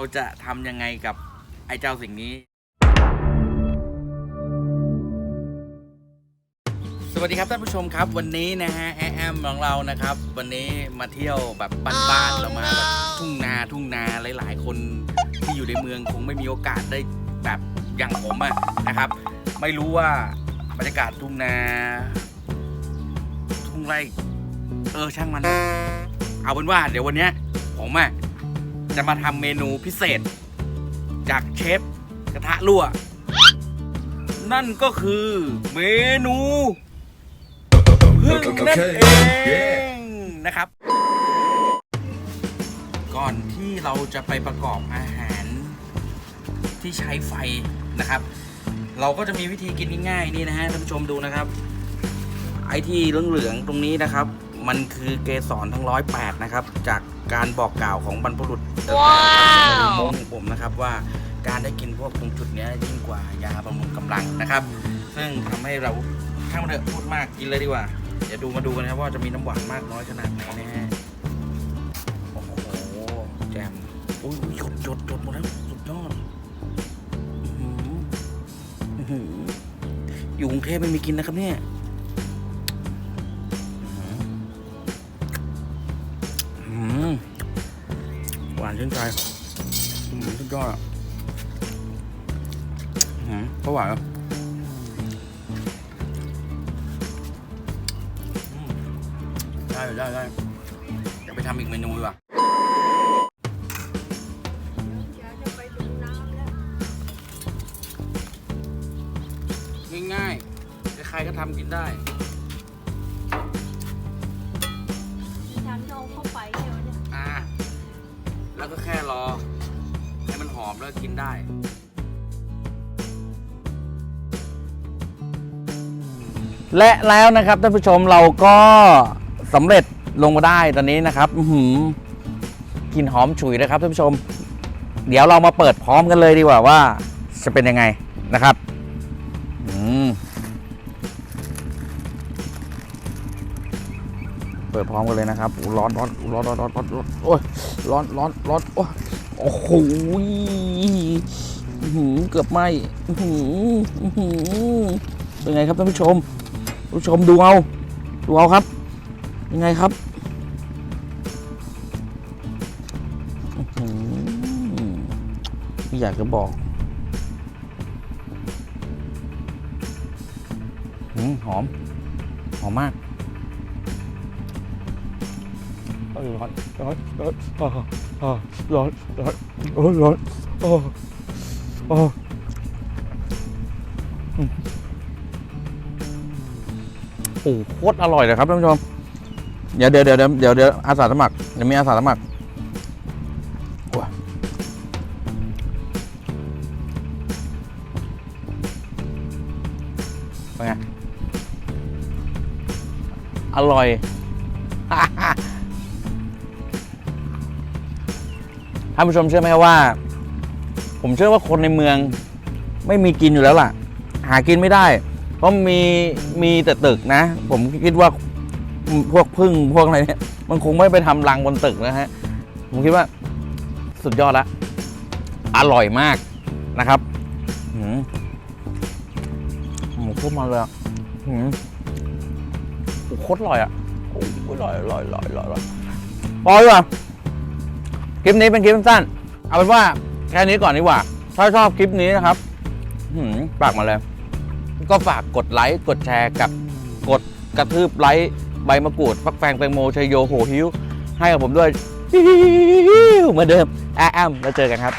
เราจะทำยังไงกับไอ้เจ้าสิ่งนี้ สวัสดีครับท่านผู้ชมครับ วันนี้นะฮะแอมของเรานะครับ วันนี้มาเที่ยวแบบบ้านๆเรามาแบบทุ่งนาทุ่งนาหลาย ๆ คนที่อยู่ในเมืองคงไม่มีโอกาสได้แบบอย่างผมอะนะครับ ไม่รู้ว่าบรรยากาศทุ่งนา ทุ่งไร่เออช่างมัน เอาเป็นว่าเดี๋ยววันเนี้ยผมอะ จะมาทำเมนูพิเศษ จากเชฟกระทะรั่ว นั่นก็คือเมนูพึ่งนั่นเองนะครับ ก่อนที่เราจะไปประกอบอาหารที่ใช้ไฟนะครับ เราก็จะมีวิธีกินง่ายๆนี่นะฮะท่านผู้ชมดูนะครับ ไอ้ที่เหลืองๆตรงนี้นะครับ มันคือเกสรทั้งร้อยแปดนะครับ จาก การบอกกล่าวของบรรพบุรุษตั้งแต่มงผมนะครับว่าการได้กินพวกตรงจุดเนี้ยยิ่งกว่ายาบำรุงกำลังนะครับ ซึ่งทำให้เราข้างมันเถอะพูดมากกินเลยดีกว่า เดี๋ยวดูมาดูกันนะครับว่าจะมีน้ำหวานมากน้อยขนาดไหนนะฮะโอ้โหแจมอุ้ยอุ๊ยหยดหยดหยดหมดแล้วสุดยอดอื้อหืออื้อหืออยู่กรุงเทพไม่มีกินนะครับเนี่ย หวานชื่นใจอืมสุดยอดอะอืมก็หวานอะได้ได้ได้เดี๋ยวไปทำอีกเมนูดีกว่าง่ายๆใครๆก็ทำกินได้ รอ ให้มันหอมแล้วกินได้ และแล้วนะครับท่านผู้ชมเราก็สำเร็จลงมาได้ตอนนี้นะครับอื้อหือกลิ่นหอมฉุยนะครับท่านผู้ชม เดี๋ยวเรามาเปิดพร้อมกันเลยดีกว่าว่าจะเป็นยังไงนะครับ อืม เปิดพร้อมกันเลยนะครับร้อนร้อนร้อนร้อนร้อนร้อนโอ้ยร้อนร้อนร้อนโอ้โหหือเกือบไหมหืออื้อหือเป็นไงครับท่านผู้ชม ผู้ชมดูเอาดูเอาครับยังไงครับไม่อยากจะบอกอืมหอม หอมมาก ร้อนร้อนร้อนร้อนร้อนโอ้ร้อนโอ้โอ้โอ้โคตรอร่อยเลยครับท่านผู้ชมเดี๋ยวเดี๋ยวเดี๋ยวเดี๋ยวเดี๋ยวอาสาสมัครเดี๋ยวมีอาสาสมัครว้าเป็นไงอร่อยานผู้ชมเชื่อไหมว่า ผมเชื่อว่าคนในเมืองไม่มีกินอยู่แล้วล่ะ หากินไม่ได้ เพราะมีมีแต่ตึกนะ ผมคิดว่าพวกพึ่งพวกอะไรเนี่ยมันคงไม่ไปทำรังบนตึกนะฮะ ผมคิดว่าสุดยอดละ อร่อยมากนะครับหืมหมูพุ่มมาเลยอะหืมโคตรอร่อยอะโอ้โหอร่อยอร่อยอร่อยอร่อยอร่อยอดีกว่า คลิปนี้เป็นคลิปสั้นเอาเป็นว่าแค่นี้ก่อนดีกว่า ถ้าชอบคลิปนี้นะครับฝากมาเลย ก็ฝากกดไลค์กดแชร์กับกดกระทืบไลค์ใบมะกรูดฟักแฟงแตงโมชัยโยโหฮิวให้กับผมด้วยเหมือนเดิมแอมแล้วเจอกันครับ